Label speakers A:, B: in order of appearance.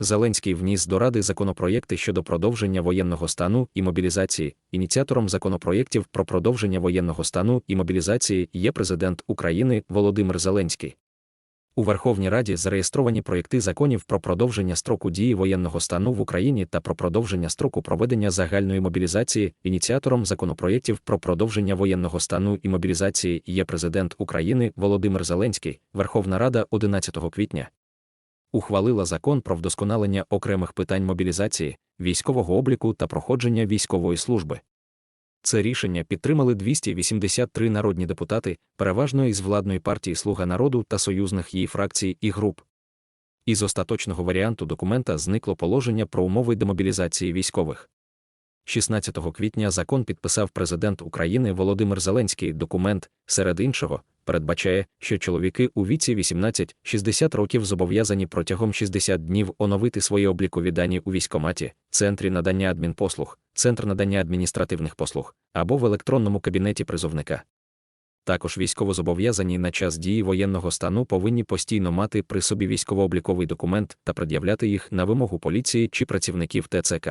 A: Зеленський вніс до Ради законопроєкти щодо продовження воєнного стану і мобілізації. Ініціатором законопроєктів про продовження воєнного стану і мобілізації є президент України Володимир Зеленський. У Верховній Раді зареєстровані проєкти законів про продовження строку дії воєнного стану в Україні та про продовження строку проведення загальної мобілізації. Ініціатором законопроєктів про продовження воєнного стану і мобілізації є президент України Володимир Зеленський. Верховна Рада 11 квітня ухвалила закон про вдосконалення окремих питань мобілізації, військового обліку та проходження військової служби. Це рішення підтримали 283 народні депутати, переважно із владної партії Слуга народу та союзних її фракцій і груп. Із остаточного варіанту документа зникло положення про умови демобілізації військових. 16 квітня закон підписав президент України Володимир Зеленський. Документ, серед іншого, передбачає, що чоловіки у віці 18-60 років зобов'язані протягом 60 днів оновити свої облікові дані у військкоматі, центрі надання адмінпослуг, центр надання адміністративних послуг або в електронному кабінеті призовника. Також військовозобов'язані на час дії воєнного стану повинні постійно мати при собі військово-обліковий документ та пред'являти їх на вимогу поліції чи працівників ТЦК.